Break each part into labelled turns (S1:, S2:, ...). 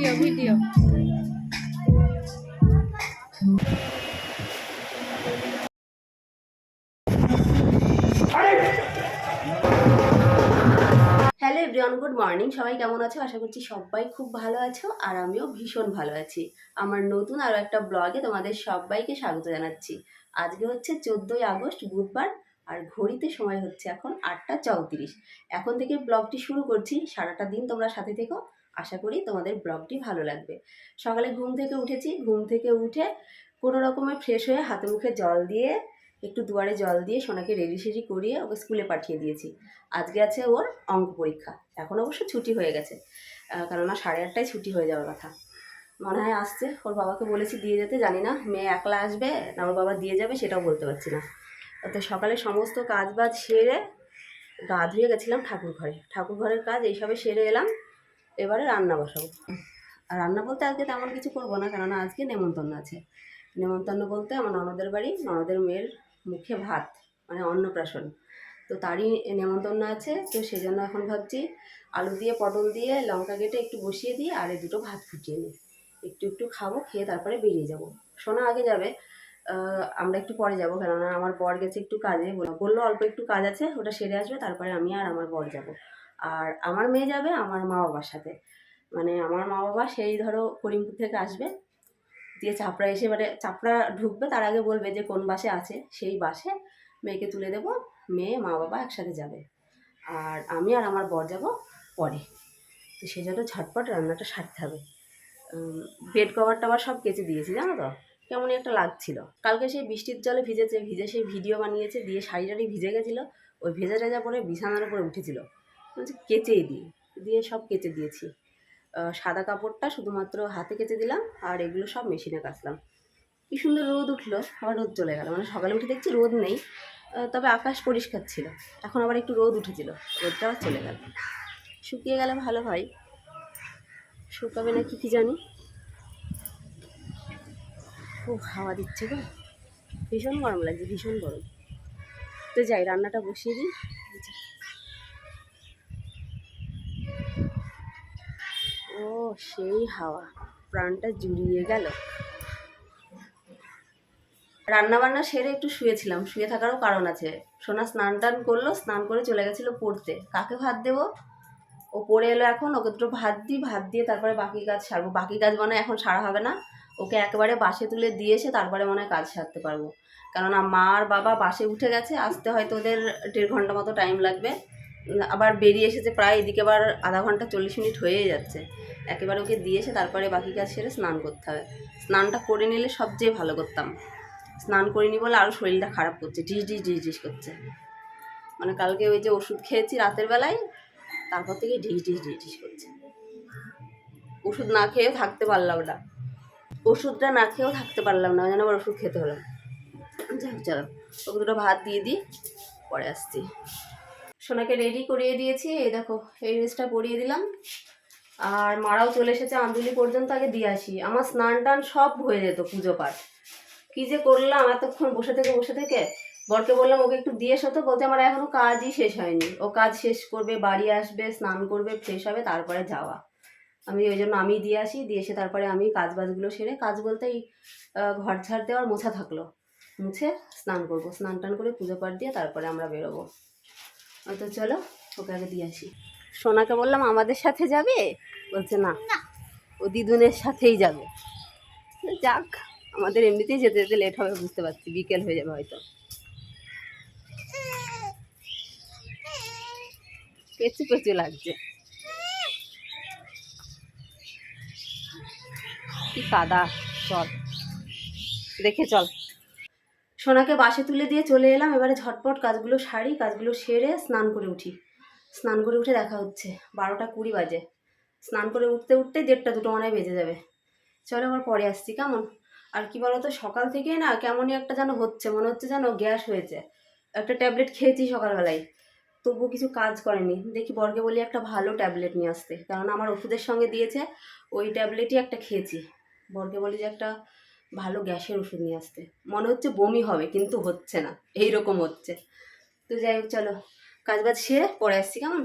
S1: Video video.
S2: Hello everyone good morning সবাই কেমন আছো? আশা করছি সবাই খুব ভালো আছো আর আমিও ভীষণ ভালো আছি। আমার নতুন আরও একটা ব্লগে তোমাদের সবাইকে স্বাগত জানাচ্ছি। আজকে হচ্ছে চোদ্দোই আগস্ট, বুধবার, আর ঘড়িতে সময় হচ্ছে এখন আটটা চৌত্রিশ। এখন থেকে ব্লগটি শুরু করছি। সারাটা দিন তোমরা সাথে থেকো। আশা করি তোমাদের ব্লগটি ভালো লাগবে। সকালে ঘুম থেকে উঠেছি, ঘুম থেকে উঠে কোনো রকমের ফ্রেশ হয়ে হাতে মুখে জল দিয়ে, একটু দুয়ারে জল দিয়ে সোনাকে রেডি সেডি করিয়ে ওকে স্কুলে পাঠিয়ে দিয়েছি। আজকে আছে ওর অঙ্ক পরীক্ষা, এখন অবশ্য ছুটি হয়ে গেছে কেননা সাড়ে আটটায় ছুটি হয়ে যাওয়ার কথা। মনে হয় আসছে, ওর বাবাকে বলেছি দিয়ে যেতে, জানি না, মেয়ে একলা আসবে না ওর বাবা দিয়ে যাবে সেটাও বলতে পারছি না। তো সকালে সমস্ত কাজ বাজ সেরে গা ধুয়ে গেছিলাম ঠাকুর ঘরে। ঠাকুর ঘরের কাজ এইসবে সেরে এলাম এবারে রান্না বসাবো। আর রান্না বলতে আজকে তেমন কিছু করব না, কেননা আজকে নেমন্তন্ন আছে। নেমন্তন্ন বলতে আমার ননদের বাড়ি, ননদের মেয়ের মুখে ভাত মানে অন্নপ্রাশন। তো তারই নেমন্তন্ন আছে, তো সেই জন্য এখন ভাবছি আলু দিয়ে, পটল দিয়ে, লঙ্কা কেটে একটু বসিয়ে দিয়ে, আর দুটো ভাত ফুটিয়ে নিই। একটু একটু খাব, খেয়ে তারপরে বেরিয়ে যাব। সোনা আগে যাবে আমরা একটু পরে যাব, কেননা আমার বর গেছে একটু কাজে। বলল অল্প একটু কাজ আছে, ওটা সেরে আসবে, তারপরে আমি আর আমার বর যাব। আর আমার মেয়ে যাবে, আমার মা বাবার সাথে। মানে আমার মা বাবা সেই ধরো করিমপুর থেকে আসবে। দিয়ে চাপড়া এসে মানে চাপড়া ঢুকবে, তার আগে বলবে যে কোন বাসে আছে, সেই বাসে মেয়েকে তুলে দেবো। মেয়ে, মা বাবা একসাথে যাবে। আর আমি আর আমার বর যাব পরে। তো সেই জন্য ঝটপট রান্নাটা সারতে হবে। বেড কভার টাভার সব কেচে দিয়েছি, জানো তো? কেমনই একটা লাগছিল। কালকে সেই বৃষ্টির জলে ভিজেছে, ভিজে সেই ভিডিও বানিয়েছে, দিয়ে শাড়ি টাড়ি ভিজে গেছিল। ওই ভেজা টেজা পরে বিছানার উপরে উঠেছিল। বলছি কেচেই দিই। দিয়ে সব কেচে দিয়েছি। সাদা কাপড়টা শুধুমাত্র হাতে কেচে দিলাম আর এগুলো সব মেশিনে কাচলাম। কি সুন্দর রোদ উঠল, আবার রোদ চলে গেল। মানে সকালে উঠে দেখছি রোদ নেই তবে আকাশ পরিষ্কার ছিল। এখন আবার একটু রোদ উঠেছিল, রোদটা আবার চলে গেল। শুকিয়ে গেলে ভালো হয়। শুকাবে না কি কি জানি? খুব হাওয়া দিচ্ছে গো। ভীষণ গরম লাগছে, ভীষণ গরম। তো যাই, রান্নাটা বসিয়ে দিই। ও, সেই হাওয়া। প্রাণটা জুড়িয়ে গেল। রান্না বান্না সেরে একটু শুয়েছিলাম। শুয়ে থাকারও কারণ আছে। সোনা স্নান টান করল, স্নান করে চলে গেছিল পড়তে। কাকে ভাত দেবো? ও পড়ে এলো এখন, ওকে দুটো ভাত দিই, ভাত দিয়ে তারপরে বাকি কাজ সারবো। বাকি কাজ মনে এখন সারা হবে না। ওকে একেবারে বাসে তুলে দিয়ে এসে তারপরে মনে হয় কাজ সারতে পারব। কেননা মা আর বাবা বাসে উঠে গেছে, আসতে হয়তো ওদের দেড় ঘণ্টা মতো টাইম লাগবে। আবার বেরিয়ে এসেছে প্রায়, এদিকে আবার আধা ঘণ্টা চল্লিশ মিনিট হয়ে যাচ্ছে। একেবারে ওকে দিয়ে এসে তারপরে বাকি কাজ সেরে স্নান করতে হবে। স্নানটা করে নিলে সবচেয়ে ভালো করতাম। স্নান করিনি বলে আরও শরীরটা খারাপ করছে ডিস ডিস ডিস ডিস করছে। মানে কালকে ওই যে ওষুধ খেয়েছি রাতের বেলায়, তারপর থেকে ডিস ডিস ডিস ডিস করছে। ওষুধ না খেয়েও থাকতে পারলাম না। ওষুধটা না খেয়েও থাকতে পারলাম না জন্য আবার ওষুধ খেতে হলো। যাক, চলো, ওকে দুটো ভাত দিয়ে দিই, পরে আসছি। সোনাকে রেডি করিয়ে দিয়েছি, এই দেখো, এই ড্রেসটা পরিয়ে দিলাম। আর মারাও চলে এসেছে আন্দুলি পর্যন্ত আগে দিয়ে আসি। আমার স্নান টান সব হয়ে যেত পুজো পাঠ। কী যে করলাম, এতক্ষণ বসে থেকে বসে থেকে বরকে বললাম, ওকে একটু দিয়ে এসো তো। বলতে আমার এখনও কাজই শেষ হয়নি। ও কাজ শেষ করবে, বাড়ি আসবে, স্নান করবে ফ্রেশ হবে, তারপরে যাওয়া। আমি ওই জন্য আমি দিয়ে আসি, দিয়ে এসে তারপরে আমি কাজ বাজগুলো সেরে কাজ বলতে এই ঘর ঝাড় দেওয়ার মোছা থাকল। মুছে স্নান করব। স্নান টান করে পুজো পাঠ দিয়ে তারপরে আমরা বেরোবো। তো চলো, ওকে আগে দিয়ে আসি। সোনাকে বললাম আমাদের সাথে যাবে? বলছে না। ও দিদুনের সাথেই যাবে। যাক আমাদের এমনিতেই যেতে যেতে লেট হবে বুঝতে পারছি বিকেল হয়ে যাবে হয়তো। পেঁচু পেঁচু লাগছে। কি কাদা চল। দেখে চল। সোনাকে বাসে তুলে দিয়ে চলে এলাম এবারে ঝটপট কাজগুলো সারি কাজগুলো সেরে স্নান করে উঠি। স্নান করে উঠে দেখা হচ্ছে। বারোটা কুড়ি বাজে। স্নান করে উঠতে উঠতেই দেড়টা দুটো মনে বেজে যাবে। চলো আবার পরে আসছি, কেমন? আর কি বলতো, সকাল থেকে না কেমনই একটা যেন হচ্ছে, মনে হচ্ছে যেন গ্যাস হয়েছে। একটা ট্যাবলেট খেয়েছি সকালবেলায়। তবুও কিছু কাজ করেনি। দেখি বরকে বলি একটা ভালো ট্যাবলেট নিয়ে আসতে। কারণ আমার ওষুধের সঙ্গে দিয়েছে, ওই ট্যাবলেটই একটা খেয়েছি। বরকে বলি যে একটা ভালো গ্যাসের ওষুধ নিয়ে আসতে। মনে হচ্ছে বমি হবে, কিন্তু হচ্ছে না। এই রকম হচ্ছে। তো যাই হোক, চলো। কাজ বাজ সেরে পরে আসছি, কেমন?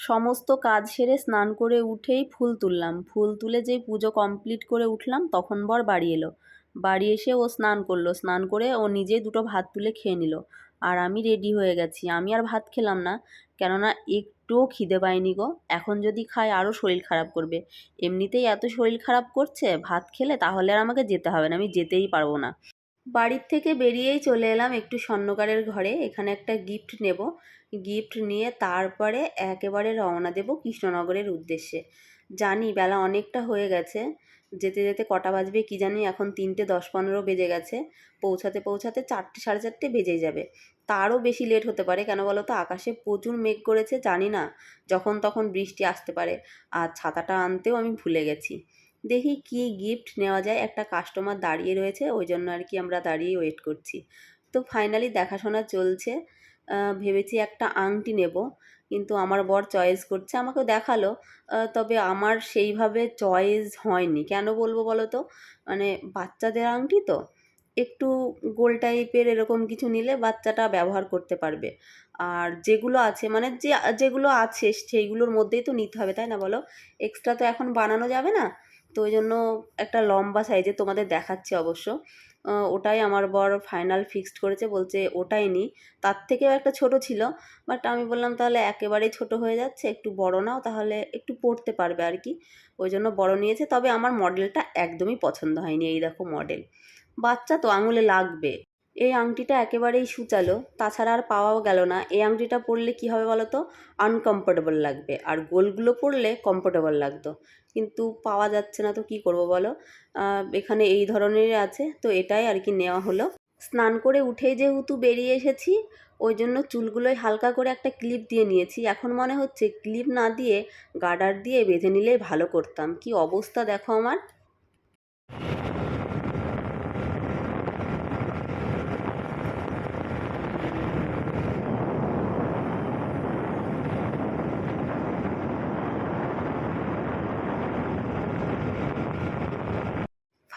S2: সমস্ত কাজ সেরে স্নান করে উঠেই ফুল তুললাম। ফুল তুলে যেই পুজো কমপ্লিট করে উঠলাম, তখন বর বাড়ি এলো। বাড়ি এসে ও স্নান করল। স্নান করে ও নিজেই দুটো ভাত তুলে খেয়ে নিল। আর আমি রেডি হয়ে গেছি। আমি আর ভাত খেলাম না, কেননা একটুও খিদে পাইনি গো। এখন যদি খাই আরও শরীর খারাপ করবে। এমনিতেই এত শরীর খারাপ করছে, ভাত খেলে তাহলে আর আমাকে যেতে হবে না। আমি যেতেই পারব না। বাড়ির থেকে বেরিয়েই চলে এলাম একটু স্বর্ণকারের ঘরে। এখানে একটা গিফট নেব। গিফট নিয়ে তারপরে একেবারে রওনা দেব কৃষ্ণনগরের উদ্দেশ্যে। জানি বেলা অনেকটা হয়ে গেছে। যেতে যেতে কটা বাজবে কি জানি, এখন তিনটে দশ পনেরো বেজে গেছে। পৌঁছাতে পৌঁছাতে চারটে সাড়ে চারটে বেজে যাবে। তারও বেশি লেট হতে পারে। কেন বলো তো, আকাশে প্রচুর মেঘ করেছে, জানি না। যখন তখন বৃষ্টি আসতে পারে। আর ছাতাটা আনতেও আমি ভুলে গেছি। দেখি কি গিফট নেওয়া যায়, একটা কাস্টমার দাঁড়িয়ে রয়েছে, ওই জন্য আর কি আমরা দাঁড়িয়ে ওয়েট করছি। তো ফাইনালি দেখাশোনা চলছে ভেবেছি একটা আংটি নেব, কিন্তু আমার বর চয়েস করছে, আমাকেও দেখাল তবে আমার সেইভাবে চয়েস হয়নি। কেন বলব বলো তো? মানে বাচ্চাদের আংটি তো, একটু গোল টাইপের এরকম কিছু নিলে বাচ্চাটা ব্যবহার করতে পারবে। আর যেগুলো আছে মানে যে, যেগুলো আছে, সেইগুলোর মধ্যেই তো নিতে হবে, তাই না বলো? এক্সট্রা তো এখন বানানো যাবে না তো ওই জন্য একটা লম্বা সাইজে তোমাদের দেখাচ্ছি অবশ্য। ওটাই আমার বর ফাইনাল ফিক্সড করেছে, বলছে ওটাই নি। তার থেকেও একটা ছোট ছিল বাট আমি বললাম তাহলে একেবারেই ছোট হয়ে যাচ্ছে, একটু বড় নাও, তাহলে একটু পড়তে পারবে আর কি। ওই জন্য বড় নিয়েছে, তবে আমার মডেলটা একদমই পছন্দ হয়নি, এই দেখো মডেল বাচ্চা তো আঙুলে লাগবে। এই আংটিটা একেবারেই সুচালো, তাছাড়া আর পাওয়াও গেল না। এই আংটিটা পরলে কি হবে বলো তো? আনকমফোর্টেবল লাগবে। আর গোলগুলো পরলে কমফোর্টেবল লাগতো। কিন্তু পাওয়া যাচ্ছে না তো কি করব বলো? এখানে এই ধরনেরই আছে। তো এটাই আর কি নেওয়া হলো। স্নান করে উঠেই যেহেতু বেরিয়ে এসেছি, ওই জন্য চুলগুলোই হালকা করে একটা ক্লিপ দিয়ে নিয়েছি। এখন মনে হচ্ছে ক্লিপ না দিয়ে গার্ডার দিয়ে বেঁধে নিলেই ভালো করতাম। কি অবস্থা দেখো আমার।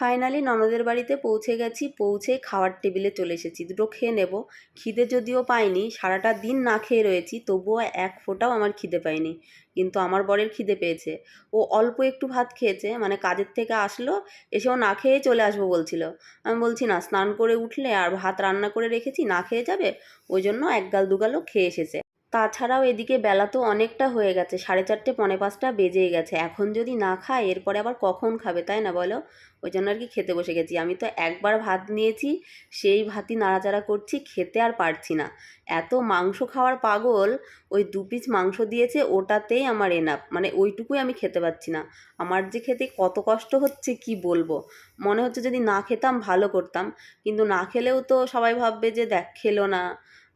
S2: ফাইনালি ননদের বাড়িতে পৌঁছে গেছি পৌঁছে খাওয়ার টেবিলে চলে এসেছি। দুটো খেয়ে নেব। খিদে যদিও পাইনি, সারাটা দিন না খেয়ে রয়েছি, তবুও এক ফোঁটাও আমার খিদে পাইনি। কিন্তু আমার বরের খিদে পেয়েছে। ও অল্প একটু ভাত খেয়েছে মানে কাজের থেকে আসলো এসেও না খেয়ে চলে আসব বলছিল। আমি বলছি, না, স্নান করে উঠলে আর ভাত রান্না করে রেখেছি, না খেয়ে যাবে? ওই জন্য এক গাল দুগালও খেয়ে এসেছে। তাছাড়াও এদিকে বেলা তো অনেকটা হয়ে গেছে, সাড়ে চারটে, পনে পাঁচটা বেজেই গেছে। এখন যদি না খায়, এরপরে আবার কখন খাবে, তাই না বলো? ওই জন্য আর কি খেতে বসে গেছি। আমি তো একবার ভাত নিয়েছি, সেই ভাতই নাড়াচাড়া করছি, খেতে আর পারছি না। এত মাংস খাওয়ার পাগল, ওই দু পিস মাংস দিয়েছে, ওটাতেই আমার এনাফ মানে ওইটুকুই আমি খেতে পাচ্ছি না। আমার যে খেতে কত কষ্ট হচ্ছে, কি বলব? মনে হচ্ছে যদি না খেতাম, ভালো করতাম। কিন্তু না খেলেও তো সবাই ভাববে যে দেখ, খেলো না।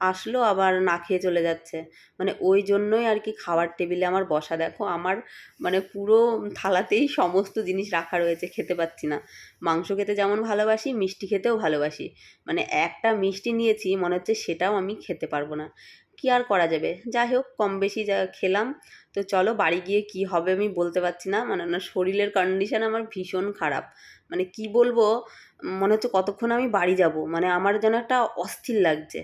S2: আসলো, আবার না খেয়ে চলে যাচ্ছে। মানে ওই জন্যই আর কি খাওয়ার টেবিলে আমার বসা। দেখো, আমার মানে পুরো থালাতেই সমস্ত জিনিস রাখা রয়েছে, খেতে পাচ্ছি না। মাংস খেতে যেমন ভালোবাসি, মিষ্টি খেতেও ভালোবাসি। মানে একটা মিষ্টি নিয়েছি, মনে হচ্ছে সেটাও আমি খেতে পারব না। কী আর করা যাবে? যাই হোক, কম বেশি যা খেলাম। তো চলো, বাড়ি গিয়ে কি হবে আমি বলতে পারছি না। মানে না, শরীরের কন্ডিশন আমার ভীষণ খারাপ। মানে কি বলব, মনে হচ্ছে কতক্ষণ আমি বাড়ি যাব? মানে আমার যেন একটা অস্থির লাগছে।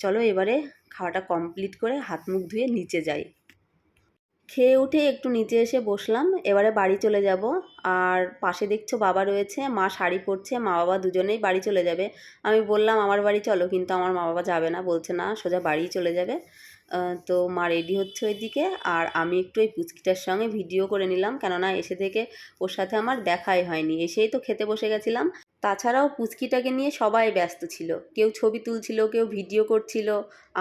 S2: চলো এবারে খাওয়াটা কমপ্লিট করে হাত মুখ ধুয়ে নিচে যাই। খেয়ে উঠে একটু নিচে এসে বসলাম, এবারে বাড়ি চলে যাব। আর পাশে দেখছ বাবা রয়েছে, মা শাড়ি পরছে, মা বাবা দুজনেই বাড়ি চলে যাবে। আমি বললাম, আমার বাড়ি চলো। কিন্তু আমার মা বাবা যাবে না, বলছে, না, সোজা বাড়িই চলে যাবে। তো মা রেডি হচ্ছে ওইদিকে। আর আমি একটু ওই পুচকিটার সঙ্গে ভিডিও করে নিলাম। কেননা এসে থেকে ওর সাথে আমার দেখাই হয়নি। এসেই তো খেতে বসে গেছিলাম। তাছাড়াও পুচকিটাকে নিয়ে সবাই ব্যস্ত ছিল। কেউ ছবি তুলছিল, কেউ ভিডিও করছিল।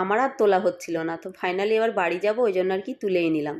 S2: আমার আর তোলা হচ্ছিল না। তো ফাইনালি এবার বাড়ি যাব, ওই জন্য আর কি তুলেই নিলাম।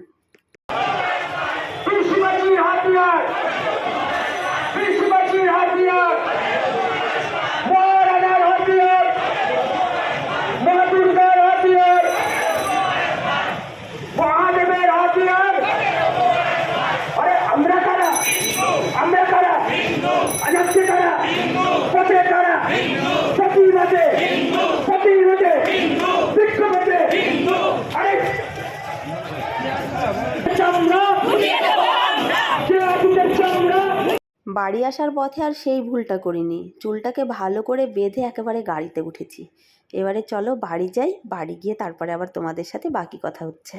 S2: বাড়ি আসার পথে আর সেই ভুলটা করিনি। চুলটাকে ভালো করে বেঁধে একেবারে গাড়িতে উঠেছি। এবারে চলো বাড়ি যাই, বাড়ি গিয়ে তারপরে আবার তোমাদের সাথে বাকি কথা হচ্ছে।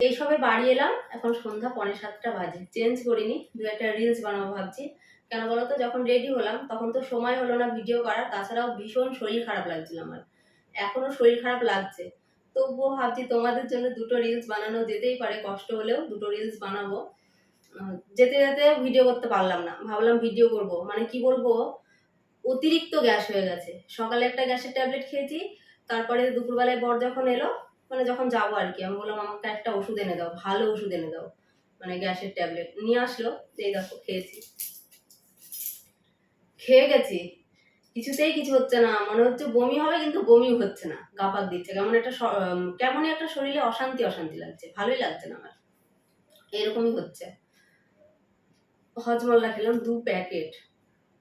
S2: এই সবে বাড়ি এলাম, এখন সন্ধ্যা পৌনে সাতটা বাজে। চেঞ্জ করিনি, দু একটা রিলস বানাবো ভাবছি। কেন বলো তো, যখন রেডি হলাম, তখন তো সময় হলো না ভিডিও করার, তাছাড়াও ভীষণ শরীর খারাপ লাগছিল আমার। এখনও শরীর খারাপ লাগছে। তবুও ভাবছি তোমাদের জন্য দুটো রিলস বানানো যেতেই পারে, কষ্ট হলেও দুটো রিলস বানাবো। যেতে যেতে ভিডিও করতে পারলাম না। ভাবলাম ভিডিও করব। মানে কি বলব? অতিরিক্ত গ্যাস হয়ে গেছে। সকালে একটা গ্যাসের ট্যাবলেট খেয়েছি, তারপরে দুপুরবেলায় বর যখন এলো মানে যখন যাব আর কি, আমি বললাম, আমাকে একটা ওষুধ এনে দাও, ভালো ওষুধ এনে দাও। মানে গ্যাসের ট্যাবলেট নিয়ে আসলো, এই দেখো, খেয়েছি। খেয়ে গেছি। কিছুতেই কিছু হচ্ছে না। মনে হচ্ছে বমি হবে, কিন্তু বমি হচ্ছে না। গাপাক দিচ্ছে। কেমন একটা কেমনই একটা শরীরে অশান্তি অশান্তি লাগছে। ভালোই লাগছে না আমার। এরকমই হচ্ছে। হজমল্লা খেলাম দু প্যাকেট।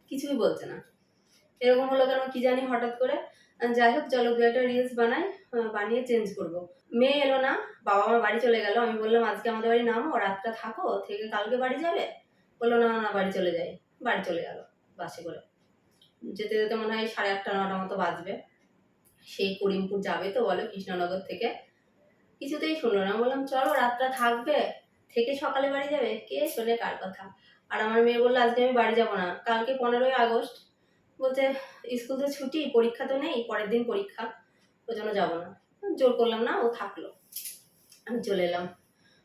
S2: কিছুই বলছে না। এরকম হলো কেন কি জানি হঠাৎ করে। যাই হোক, চলো দু একটা রিলস বানাই বানিয়ে চেঞ্জ করব। মেয়ে এলো না, বাবা মা বাড়ি চলে গেল। আমি বললাম, আজকে আমাদের বাড়ি নামো, রাতটা থাকো, থেকে কালকে বাড়ি যাবে? বলল, না না, বাড়ি চলে যাই। বাড়ি চলে গেল বাসে করে। যেতে যেতে মনে হয় সাড়ে আটটা নটা মতো বাজবে। সেই করিমপুর যাবে তো বলো, কৃষ্ণনগর থেকে। কিছুতেই শুনলো না। বললাম, চলো, রাতটা থাকবে, থেকে সকালে বাড়ি যাবে? কে? শোনে কার কথা? আর আমার মেয়ে বলল, আজকে আমি বাড়ি যাব না। কালকে পনেরোই আগস্ট। বলছে, স্কুল তো ছুটি, পরীক্ষা তো নেই, পরের দিন পরীক্ষা। ওই জন্য যাব না। জোর করলাম না, ও থাকল। আমি চলে এলাম।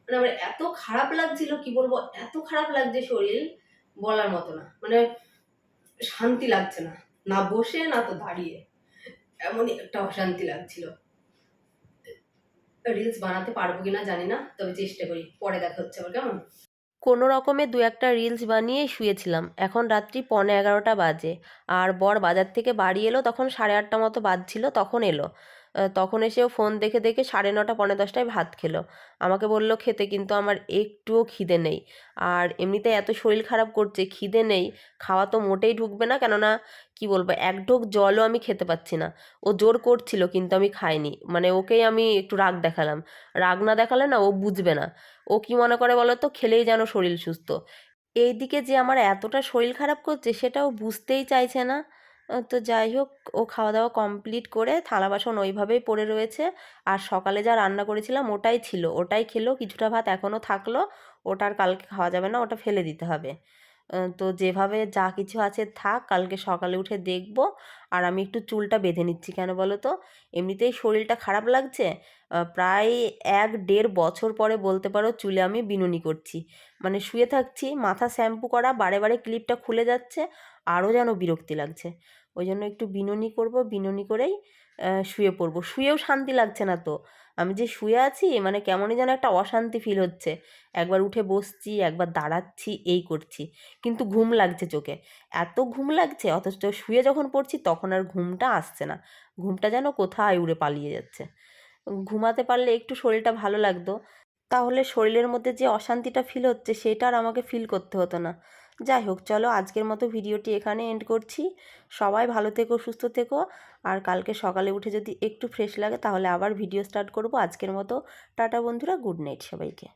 S2: মানে আমার এত খারাপ লাগছিল, কি বলব, এত খারাপ লাগছে শরীর বলার মতো না। মানে শান্তি লাগছে না। না বসে, না তো দাঁড়িয়ে। এমনই একটা অশান্তি লাগছিল। রিলস বানাতে পারব কিনা জানি না, তবে চেষ্টা করি। পরে দেখা হচ্ছে আবার, কেমন?
S1: কোনো রকমে দু একটা রিলস বানিয়ে শুয়েছিলাম। এখন রাত্রি পনে এগারোটা বাজে। আর বর বাজার থেকে বাড়ি এলো, তখন সাড়ে আটটা মতো বাজছিল, তখন এলো। তখন এসেও ফোন দেখে দেখে সাড়ে নটা, পৌনে দশটায় ভাত খেলো। আমাকে বলল, খেতে কিন্তু আমার একটুও খিদে নেই। আর এমনিতে এত শরীর খারাপ করছে, খিদে নেই। খাওয়া তো মোটেই ঢুকবে না, কেননা, কি বলব, এক ঢোক জলও আমি খেতে পাচ্ছি না। ও জোর করছিল, কিন্তু আমি খাইনি। মানে ওকেই আমি একটু রাগ দেখালাম। রাগ না দেখালে না ও বুঝবে না। ও কি মনে করে বলো তো, খেলেই যেন শরীর সুস্থ। এইদিকে যে আমার এতটা শরীর খারাপ করছে, সেটাও বুঝতেই চাইছে না। তো যাই হোক, ও খাওয়া দাওয়া কমপ্লিট করে থালা বাসন ওইভাবেই পড়ে রয়েছে। আর সকালে যা রান্না করেছিলাম ওটাই ছিল। ওটাই খেলো, কিছুটা ভাত এখনও থাকল। ওটা আর কালকে খাওয়া যাবে না, ওটা ফেলে দিতে হবে। তো যেভাবে যা কিছু আছে থাক, কালকে সকালে উঠে দেখব। আর আমি একটু চুলটা বেঁধে নিচ্ছি, কেন বলো তো? এমনিতেই শরীরটা খারাপ লাগছে। প্রায় এক দেড় বছর পরে বলতে পারো চুলে আমি বিনুনি করছি। মানে শুয়ে থাকছি, মাথা শ্যাম্পু করা, বারে বারে ক্লিপটা খুলে যাচ্ছে, আরও যেন বিরক্তি লাগছে। ওই জন্য একটু বিনুনি করব, বিনুনি করেই শুয়ে পড়ব। শুয়েও শান্তি লাগছে না তো। আমি যে শুয়ে আছি মানে কেমনই যেন একটা অশান্তি ফিল হচ্ছে। একবার উঠে বসছি, একবার দাঁড়াচ্ছি, এই করছি। কিন্তু ঘুম লাগছে চোখে। এত ঘুম লাগছে, অথচ শুয়ে যখন পড়ছি তখন আর ঘুমটা আসছে না। ঘুমটা যেন কোথায় উড়ে পালিয়ে যাচ্ছে। ঘুমাতে পারলে একটু শরীরটা ভালো লাগতো। তাহলে শরীরের মধ্যে যে অশান্তিটা ফিল হচ্ছে, সেটা আর আমাকে ফিল করতে হতো না। যাই হোক, চলো আজকের মতো ভিডিওটি এখানে এন্ড করছি। সবাই ভালো থেকো, সুস্থ থেকো। আর কালকে সকালে উঠে যদি একটু ফ্রেশ লাগে, তাহলে আবার ভিডিও স্টার্ট করব। আজকের মতো, টাটা বন্ধুরা গুড নাইট সবাইকে।